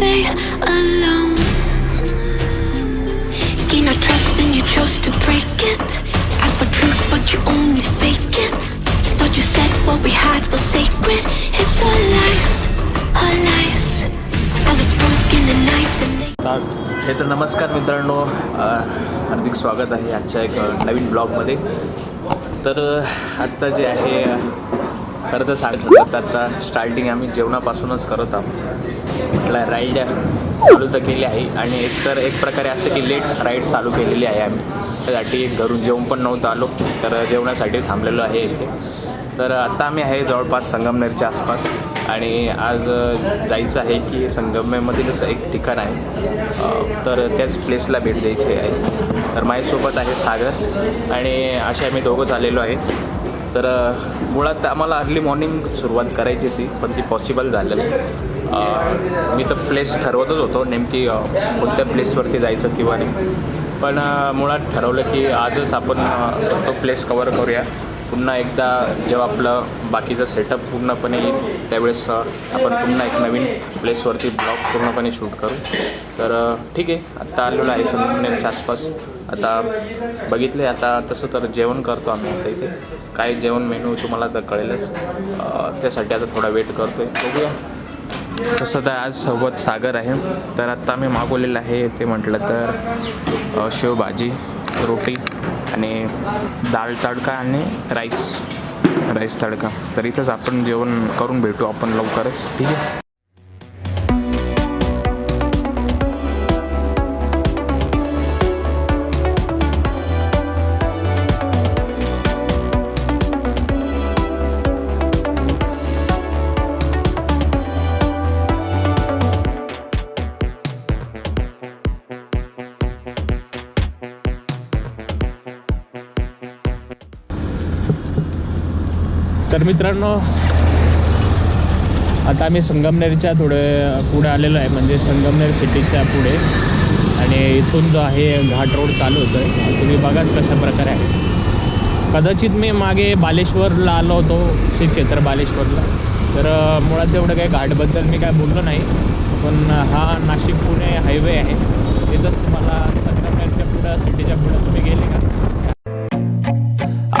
Stay alone. Gain our trust and you chose to break it. Ask for truth, but you only fake it. Thought you said what we had was sacred. It's all lies, all lies. I was broken and nice and late. हे तर नमस्कार मित्रांनो हार्दिक स्वागत आहे आजच्या एक नवीन ब्लॉगमध्ये तर आत्ता जे आहे खरं तर सांगत आत्ता स्टार्टिंग आम्ही जेवणापासूनच करत आहोत म्हटलं राईड चालू तर केली आहे. आणि एक तर एक प्रकारे असं की लेट राईड चालू केलेली आहे आम्ही. त्यासाठी घरून जेवण पण नव्हतं आलो तर जेवणासाठी थांबलेलो आहे इथे. तर आता आम्ही आहे जवळपास संगमनेरच्या आसपास. आणि आज जायचं आहे की संगमनेरमधीलच एक ठिकाण आहे. तर त्याच प्लेसला भेट द्यायची आहे. तर माझ्यासोबत आहे सागर. आणि असे आम्ही दोघंच आलेलो आहे. तर मुळात आम्हाला अर्ली मॉर्निंग सुरुवात करायची होती पण ती पॉसिबल झालेली. मी तर प्लेस ठरवतच होतो नेमकी कोणत्या प्लेसवरती जायचं किंवा नाही. पण मुळात ठरवलं की आजच आपण तो प्लेस कवर करूया. पुन्हा एकदा जेव्हा आपलं बाकीचं सेटअप पूर्णपणे येईल त्यावेळेस आपण पुन्हा एक नवीन प्लेसवरती ब्लॉग पूर्णपणे शूट करू. तर ठीक आहे आत्ता आलेलो आहे संगमनेरच्या आसपास. आता बघितले आता तसं तर जेवण करतो आम्ही आता इथे. काय जेवण मेनू तुम्हाला तर कळेलच. त्यासाठी आता थोडा वेट करतो आहे बघूया. तसं तर आज सोबत सागर आहे. तर आत्ता मी मागवलेलं आहे ते म्हटलं तर शेवभाजी रोटी आणि डाळ तडका आणि राईस राईस तडका. तर इथंच आपण जेवण करून भेटू आपण लवकरच. ठीक आहे? मित्रांनो आता आम्ही संगमनेरच्या थोडे पुढे आलेलो आहे म्हणजे संगमनेर सिटीच्या पुढे. आणि इथून जो आहे घाट रोड चालू होतो आहे तुम्ही बघाच कशा प्रकारे आहे. कदाचित मी मागे बालेश्वरला आलो होतो श्री क्षेत्र बालेश्वरला. तर मुळात एवढं काही घाटबद्दल मी काय बोललो नाही. पण हा नाशिक पुणे हायवे आहे. तिथंच तुम्हाला संगमनेरच्या पुढं सिटीच्या पुढं तुम्ही गेले का?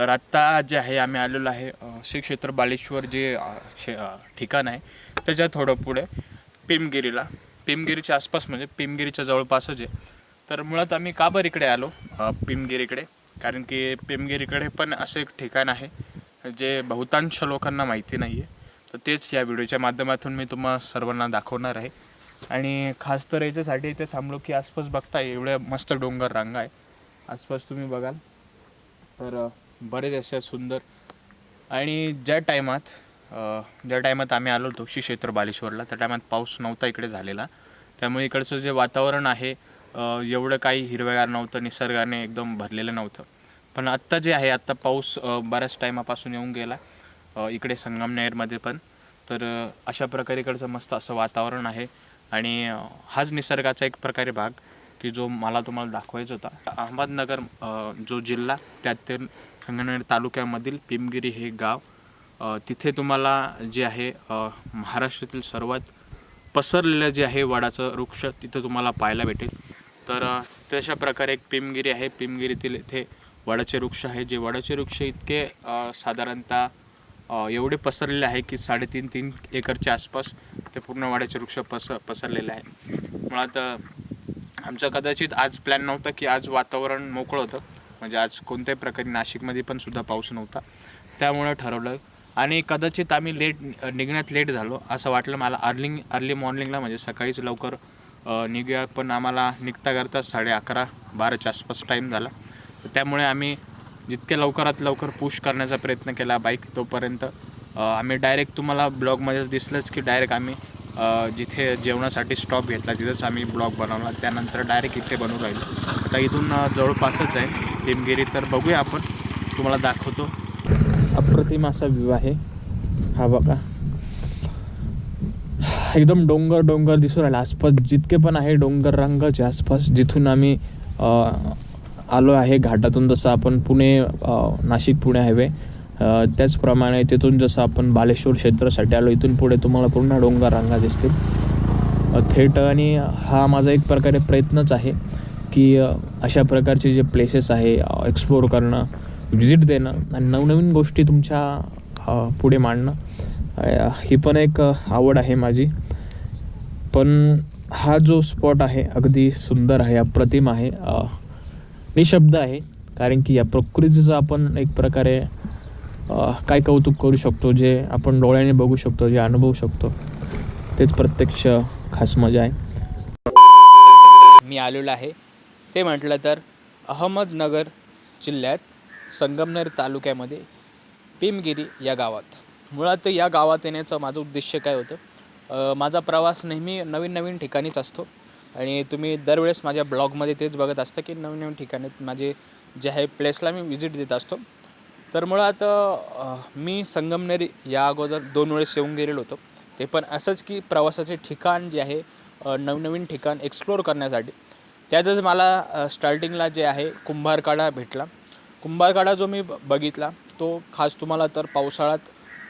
तर आत्ता जे आहे आम्ही आलेलो आहे श्री क्षेत्र बालेश्वर जे शे- ठिकाण आहे त्याच्या थोडं पुढे पिमगिरीला. पिमगिरीच्या आसपास म्हणजे पिमगिरीच्या जवळपासच आहे. तर मुळात आम्ही का बरं इकडे आलो? पिमगिरीकडे. कारण की पिमगिरीकडे पण असं एक ठिकाण आहे जे बहुतांश लोकांना माहिती नाही आहे तर तेच या व्हिडिओच्या माध्यमातून मी तुम्हा सर्वांना दाखवणार आहे. आणि खास तर याच्यासाठी इथे थांबलो की आसपास बघताय एवढ्या मस्त डोंगर रांगा आहे. आसपास तुम्ही बघाल. तर बरेच अशा सुंदर आणि ज्या टायमात ज्या टायमात आम्ही आलो होतो श्री क्षेत्र बालेश्वरला त्या टायमात पाऊस नव्हता इकडे झालेला. त्यामुळे इकडचं जे वातावरण आहे एवढं काही हिरवेगार नव्हतं निसर्गाने एकदम भरलेलं नव्हतं. पण आत्ता जे आहे आत्ता पाऊस बऱ्याच टायमापासून येऊन गेला इकडे संगमनेरमध्ये पण. तर अशा प्रकारे इकडचं मस्त असं वातावरण आहे. आणि हाच निसर्गाचा एक प्रकारे भाग. की जो मला तुम्हाला दाखवायचा होता. अहमदनगर जो जिल्हा त्यातील संगमनेर तालुक्यामधील पिमगिरी हे गाव तिथे तुम्हाला जे आहे महाराष्ट्रातील सर्वात पसरलेलं जे आहे वडाचं वृक्ष तिथं तुम्हाला पाहायला भेटेल. तर तशा प्रकारे एक पिमगिरी आहे. पिमगिरीतील इथे वडाचे वृक्ष आहे. जे वडाचे वृक्ष इतके साधारणतः एवढे पसरलेले आहे की साडेतीन तीन एकरच्या आसपास ते पूर्ण वाड्याचे वृक्ष पस पसरलेले आहे. मुळात आमचं कदाचित आज प्लॅन नव्हता की आज वातावरण मोकळं होतं. म्हणजे आज कोणत्याही प्रकारे नाशिकमध्ये पण सुद्धा पाऊस नव्हता. त्यामुळे ठरवलं. आणि कदाचित आम्ही लेट निघण्यात लेट झालो असं वाटलं मला. अर्लिंग अर्ली मॉर्निंगला म्हणजे सकाळीच लवकर निघूया. पण आम्हाला निघता करता साडे अकरा बाराच्या आसपास टाईम झाला. त्यामुळे आम्ही जितक्या लवकरात लवकर पुश करण्याचा प्रयत्न केला बाईक तोपर्यंत. आम्ही डायरेक्ट तुम्हाला ब्लॉगमध्ये दिसलंच की डायरेक्ट आम्ही जिथे जेवणासाठी स्टॉप घेतला तिथंच आम्ही ब्लॉग बनवला. त्यानंतर डायरेक्ट इथे बनवून राहिलो. आता इथून जवळपासच आहे. भीमगिरी तर बघूया आपण. तुम्हाला दाखवतो. अप्रतिम असा व्ह्यू आहे. हा बघा. एकदम डोंगर डोंगर दिसून राहिला. आसपास जितके पण आहे डोंगर रंगाचे आसपास. जिथून आम्ही आलो आहे घाटातून. जसं आपण पुणे नाशिक पुणे हायवे त्याचप्रमाणे तिथून जसं आपण बालेश्वर क्षेत्रासाठी आलो इथून पुढे तुम्हाला पूर्ण डोंगर रांगा दिसतील. थेट आणि हा माझा एक प्रकारे प्रयत्नच आहे की अशा प्रकारचे जे प्लेसेस आहे एक्सप्लोअर करणं व्हिजिट देणं आणि नवनवीन गोष्टी तुमच्यापुढे मांडणं ही पण एक आवड आहे माझी. पण हा जो स्पॉट आहे अगदी सुंदर आहे अप्रतिम आहे निशब्द आहे. कारण की या प्रकृतीचं आपण एक प्रकारे काय कौतुक करू शकतो जे आपण डोळ्याने बघू शकतो जे अनुभवू शकतो तेच प्रत्यक्ष खास मजा आहे. मी आलेलो आहे. ते म्हटलं तर अहमदनगर जिल्ह्यात संगमनेर तालुक्यामध्ये पिमगिरी या गावात. मुळात या गावात येण्याचं माझं उद्देश काय होतं? माझा प्रवास नेहमी नवीन नवीन ठिकाणीच असतो. आणि तुम्ही दरवेळेस माझ्या ब्लॉगमध्ये तेच बघत असता की नवीन नवीन ठिकाणी माझे जे आहे प्लेसला मी व्हिजिट देत असतो. तर मुळात मी संगमनेर या अगोदर दोन वेळेस येऊन गेलेलो होतो. ते पण असंच की प्रवासाचे ठिकाण जे आहे नवनवीन ठिकाण एक्सप्लोअर करण्यासाठी. त्यातच मला स्टार्टिंगला जे आहे कुंभारकाडा भेटला. कुंभारकाडा जो मी ब- बघितला तो खास तुम्हाला तर पावसाळ्यात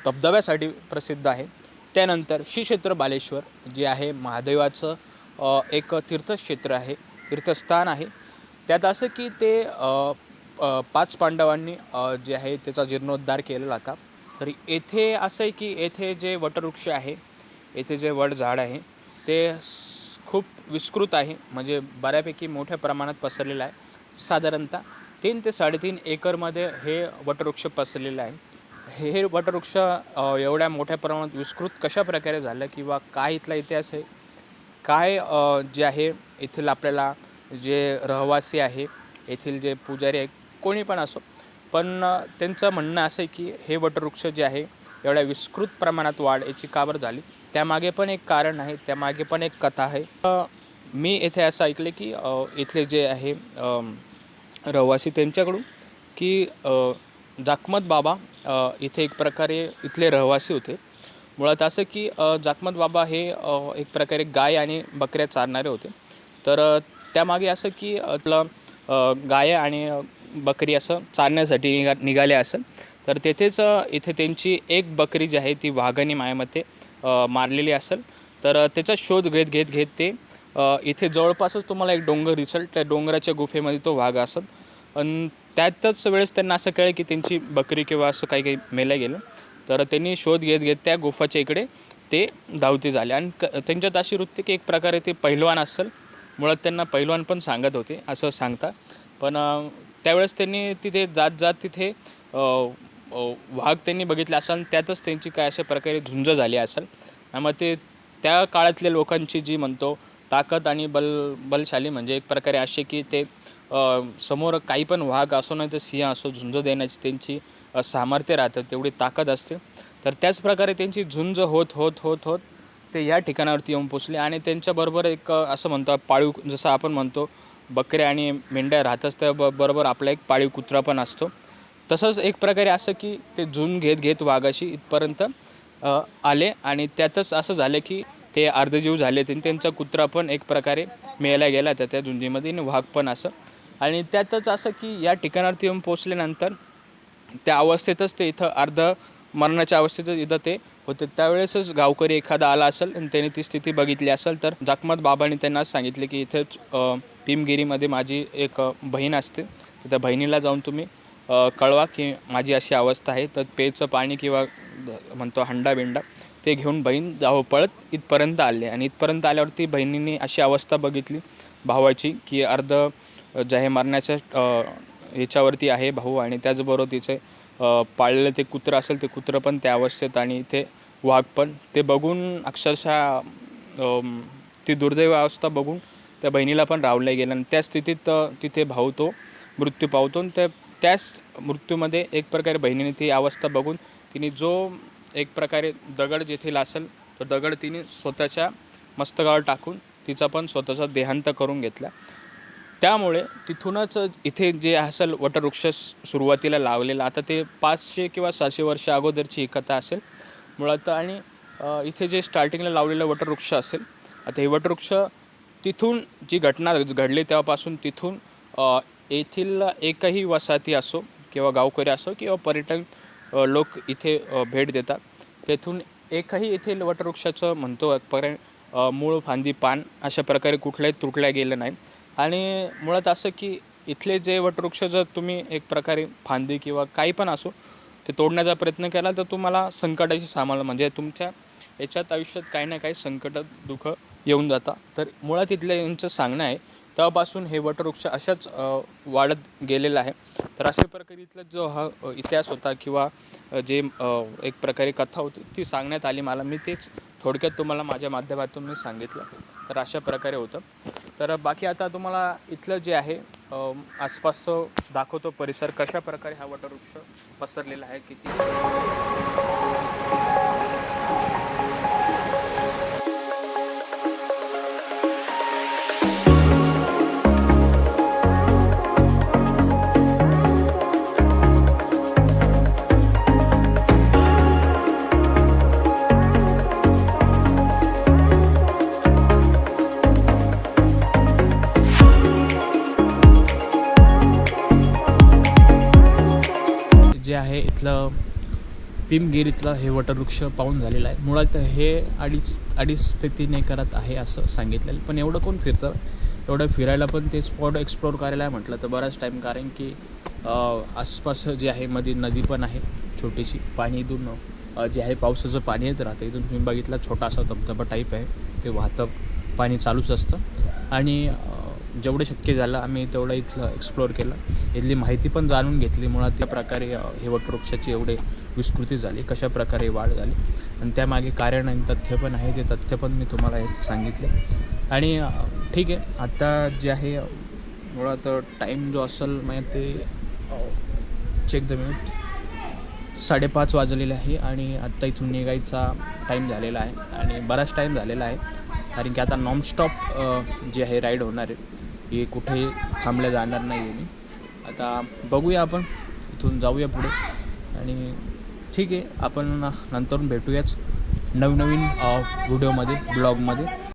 धबधब्यासाठी प्रसिद्ध आहे. त्यानंतर श्री क्षेत्र बालेश्वर जे आहे महादेवाचं एक तीर्थक्षेत्र आहे तीर्थस्थान आहे. त्यात असं की ते पाच पांडवांनी जे आहे त्याचा जीर्णोद्धार केलेला होता. तर येथे असं आहे की येथे जे वटवृक्ष आहे येथे जे वडझाड आहे ते खूप विस्तृत आहे. म्हणजे बऱ्यापैकी मोठ्या प्रमाणात पसरलेलं आहे. साधारणतः तीन ते साडेतीन एकरमध्ये हे वटवृक्ष पसरलेलं आहे. हे हे वटवृक्ष एवढ्या मोठ्या प्रमाणात विस्तृत कशा प्रकारे झालं किंवा काय इथला इतिहास आहे? काय जे आहे येथील आपल्याला जे रहवासी आहे येथील जे पुजारी आहे कोणी पण असो. पण त्यांचं म्हणणं असं आहे की हे वटवृक्ष जे आहे एवढ्या विस्तृत प्रमाणात वाढ याची काबर झाली? त्यामागे पण एक कारण आहे त्यामागे पण एक कथा आहे. मी येथे असं ऐकले की इथले जे आहे रहिवासी त्यांच्याकडून की जाकमत बाबा इथे एक प्रकारे इथले रहिवासी होते. मुळात असं की जाकमत बाबा हे एक प्रकारे गाय आणि बकऱ्या चारणारे होते. तर त्यामागे असं की आपलं गाय आणि बकरी असं चालण्यासाठी निघा निघाले असेल तर तेथेच इथे त्यांची एक बकरी जी आहे ती वाघाने मायामध्ये मारलेली असेल. तर त्याचा शोध घेत घेत घेत ते इथे जवळपासच तुम्हाला एक डोंगर दिसेल. त्या डोंगराच्या गुफेमध्ये तो वाघ असत आणि त्यातच वेळेस त्यांना असं कळेल की त्यांची बकरी किंवा असं काही काही मेलं गेलं. तर त्यांनी शोध घेत घेत त्या गुफाच्या इकडे ते धावते झाले. आणि क त्यांच्यात अशी वृत्ती की एक प्रकारे ते पहिलवान असेल. मुळात त्यांना पहिलवान पण सांगत होते असं सांगता पण त्यावेळेस त्यांनी तिथे जात जात तिथे वाघ त्यांनी बघितले असाल त्यातच त्यांची काय अशा प्रकारे झुंज झाली असेल. मग ते त्या काळातल्या लोकांची जी म्हणतो ताकद आणि बल बलशाली म्हणजे एक प्रकारे असे की ते समोर काही पण वाघ असो नाही तर सिंह असो झुंज देण्याची त्यांची सामर्थ्य राहतं तेवढी ताकद असते. तर त्याच प्रकारे त्यांची झुंज होत होत होत होत ते या ठिकाणावरती येऊन पोचले आणि त्यांच्याबरोबर एक असं म्हणतो पाळीव जसं आपण म्हणतो बकऱ्या आणि मेंढ्या राहतच त्या ब बरोबर आपला एक पाळीव कुत्रा पण असतो. तसंच एक प्रकारे असं की ते झुंज घेत घेत वाघाशी इथपर्यंत आले आणि त्यातच असं झालं की ते अर्धजीव झाले आणि त्यांचा कुत्रा पण एक प्रकारे मेला गेला त्या त्या झुंजीमध्ये आणि वाघ पण असं. आणि त्यातच असं की या ठिकाणावरती येऊन पोचल्यानंतर त्या अवस्थेतच ते इथं अर्ध मरणाच्या अवस्थेतच इथं ते होते त्यावेळेसच गावकरी एखादा आला असेल आणि त्याने ती स्थिती बघितली असेल तर जाकमत बाबांनी त्यांना सांगितले की इथेच भीमगिरीमध्ये माझी एक बहीण असते. तर त्या बहिणीला जाऊन तुम्ही कळवा की माझी अशी अवस्था आहे. तर पेचं पाणी किंवा म्हणतो हंडा बिंडा ते घेऊन बहीण जावं पळत इथपर्यंत आले. आणि इथपर्यंत आल्यावरती बहिणीने अशी अवस्था बघितली भावाची की अर्ध जहे मारण्याच्या याच्यावरती ह्याच्यावरती आहे भाऊ आणि त्याचबरोबर तिचे पाळलेलं ते कुत्रं असेल ते कुत्रं पण त्या अवस्थेत आणि इथे वाघ पण. ते बघून अक्षरशः ती दुर्दैव अवस्था बघून त्या बहिणीला पण रावलं गेलं आणि त्या स्थितीत तिथे भाऊ तो मृत्यू पावतो आणि त्या त्याच मृत्यूमध्ये एक प्रकारे बहिणीने ती अवस्था बघून तिने जो एक प्रकारे दगड जेथील असेल तो दगड तिने स्वतःच्या मस्तकावर टाकून तिचा पण स्वतःचा देहांत करून घेतला. त्यामुळे तिथूनच इथे जे असेल वटवृक्ष सुरुवातीला लावलेला आता ते पाचशे किंवा सहाशे वर्ष अगोदरची ही कथा असेल. मुळात आणि इथे जे स्टार्टिंगला लावलेलं वटवृक्ष असेल आता हे वटवृक्ष तिथून जी घटना घडली तेव्हापासून तिथून येथील एकही वसाहती असो किंवा गावकरी असो किंवा पर्यटन लोक इथे भेट देतात. तेथून एकही येथील वटवृक्षाचं म्हणतो पर्य मूळ फांदी पान अशा प्रकारे कुठल्याही तुटल्या गेलं नाही. आणि मुळात असं की इथले जे वटवृक्ष जर तुम्ही एक प्रकारे फांदी किंवा काही पण असो ते तोडण्याचा प्रयत्न केला तर तुम्हाला संकटाची सामाल म्हणजे तुमच्या याच्यात आयुष्यात काही ना काही संकट दुःख येऊन जाता. तर मुळात इथलं यांचं सांगणं आहे तेव्हापासून हे वटवृक्ष अशाच वाढत गेलेलं आहे. तर अशा प्रकारे इथला जो हा इतिहास होता किंवा जे एक प्रकारे कथा होती ती सांगण्यात आली. मला मी तेच थोडक्यात तुम्हाला माझ्या माध्यमातून मी सांगितलं. तर अशा प्रकारे होतं. तर बाकी आता तुम्हाला इथलं जे आहे आसपासचं दाखवतो परिसर कशा प्रकारे हा वटवृक्ष पसरलेला आहे किती पिमगिरीतला हे वटवृक्ष पाहून झालेलं आहे. मुळात हे अडीच अडीच ते तीन एकरात आहे असं सांगितलेलं. पण एवढं कोण फिरतं? एवढं फिरायला पण ते स्पॉट एक्सप्लोर करायला आहे म्हटलं तर बराच टाईम कारण की आसपास जे आहे मध्ये नदी पण आहे छोटीशी. पाणी इथून जे आहे पावसाचं पाणी येत राहतं. इथून तुम्ही बघितला छोटासा धबधबा टाईप आहे. ते वाहतं पाणी चालूच असतं. आणि जेवढं शक्य झालं आम्ही तेवढं इथलं एक्सप्लोअर केलं. इथली माहिती पण जाणून घेतली. मुळात त्या प्रकारे हे वटवृक्षाचे एवढे विस्कृती झाली कशा प्रकारे वाढ झाली आणि त्यामागे कारण आणि तथ्य पण आहे ते तथ्य पण मी तुम्हाला एक सांगितले. आणि ठीक आहे आत्ता जे आहे मुळात टाईम जो असेल म्हणजे ते चेक द मिनिट साडेपाच वाजलेले आहे आणि आत्ता इथून निघायचा टाईम झालेला आहे आणि बराच टाईम झालेला आहे. कारण की आता नॉनस्टॉप जे आहे राईड होणार आहे. हे कुठेही थांबल्या जाणार नाही आहे मी आता बघूया आपण इथून जाऊया पुढे. आणि ठीक आहे आपण नंतर भेटूयाच नवनवीन व्हिडिओमध्ये ब्लॉगमध्ये.